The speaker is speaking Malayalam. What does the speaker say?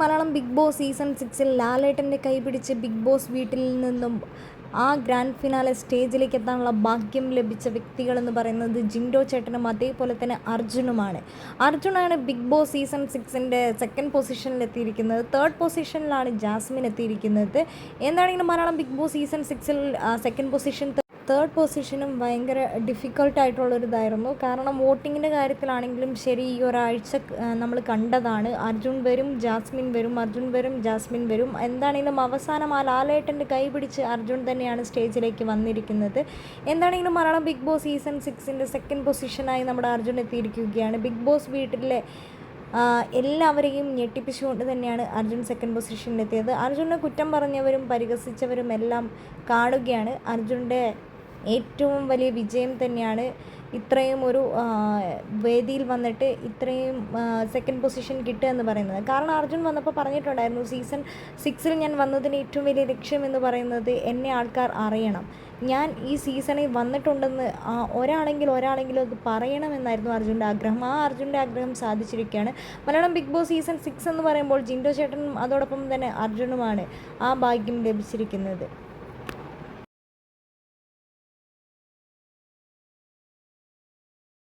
മലയാളം ബിഗ് ബോസ് സീസൺ സിക്സിൽ ലാലേട്ടന്റെ കൈപിടിച്ച് ബിഗ് ബോസ് വീട്ടിൽ നിന്നും ആ ഗ്രാൻഡ് ഫിനാലെ സ്റ്റേജിലേക്ക് എത്താനുള്ള ഭാഗ്യം ലഭിച്ച വ്യക്തികളെന്ന് പറയുന്നത് ജിൻഡോ ചേട്ടനും അതേപോലെ തന്നെ അർജുനുമാണ്. അർജുനാണ് ബിഗ് ബോസ് സീസൺ സിക്സിന്റെ സെക്കൻഡ് പൊസിഷനിൽ എത്തിയിരിക്കുന്നത്. തേർഡ് പൊസിഷനിലാണ് ജാസ്മിൻ എത്തിയിരിക്കുന്നത്. എന്താണെങ്കിലും മലയാളം ബിഗ് ബോസ് സീസൺ സിക്സിൽ സെക്കൻഡ് പൊസിഷൻ തേർഡ് പൊസിഷനും ഭയങ്കര ഡിഫിക്കൽട്ടായിട്ടുള്ളൊരിതായിരുന്നു കാരണം വോട്ടിങ്ങിന്റെ കാര്യത്തിലാണെങ്കിലും ശരി ഈ ഒരാഴ്ച നമ്മൾ കണ്ടതാണ്. അർജുൻ വരും ജാസ്മിൻ വരും അർജുൻ വരും ജാസ്മിൻ വരും. എന്താണെങ്കിലും അവസാനം ആ ലാലേട്ടന്റെ കൈ പിടിച്ച് അർജുൻ തന്നെയാണ് സ്റ്റേജിലേക്ക് വന്നിരിക്കുന്നത്. എന്താണെങ്കിലും മലയാളം ബിഗ് ബോസ് സീസൺ സിക്സിന്റെ സെക്കൻഡ് പൊസിഷനായി നമ്മുടെ അർജുൻ എത്തിയിരിക്കുകയാണ്. ബിഗ് ബോസ് വീട്ടിലെ എല്ലാവരെയും ഞെട്ടിപ്പിച്ചുകൊണ്ട് തന്നെയാണ് അർജുൻ സെക്കൻഡ് പൊസിഷനിലെത്തിയത് അർജുനെ കുറ്റം പറഞ്ഞവരും പരിഹസിച്ചവരും എല്ലാം കാണുകയാണ്. അർജുന്റെ ഏറ്റവും വലിയ വിജയം തന്നെയാണ് ഇത്രയും ഒരു വേദിയിൽ വന്നിട്ട് ഇത്രയും സെക്കൻഡ് പൊസിഷൻ കിട്ടുക എന്ന് പറയുന്നത്. കാരണം അർജുൻ വന്നപ്പോൾ പറഞ്ഞിട്ടുണ്ടായിരുന്നു സീസൺ സിക്സിൽ ഞാൻ വന്നതിന് ഏറ്റവും വലിയ ലക്ഷ്യം എന്ന് പറയുന്നത് എന്നെ ആൾക്കാർ അറിയണം. ഞാൻ ഈ സീസണിൽ വന്നിട്ടുണ്ടെന്ന് ഒരാളെങ്കിലും ഒരാളെങ്കിലും അത് പറയണമെന്നായിരുന്നു അർജുന്റെ ആഗ്രഹം. ആ അർജുന്റെ ആഗ്രഹം സാധിച്ചിരിക്കുകയാണ്. Malayalam Big Boss season six എന്ന് പറയുമ്പോൾ ജിൻഡോ ചേട്ടനും അതോടൊപ്പം തന്നെ അർജുനുമാണ് ആ ഭാഗ്യം ലഭിച്ചിരിക്കുന്നത്.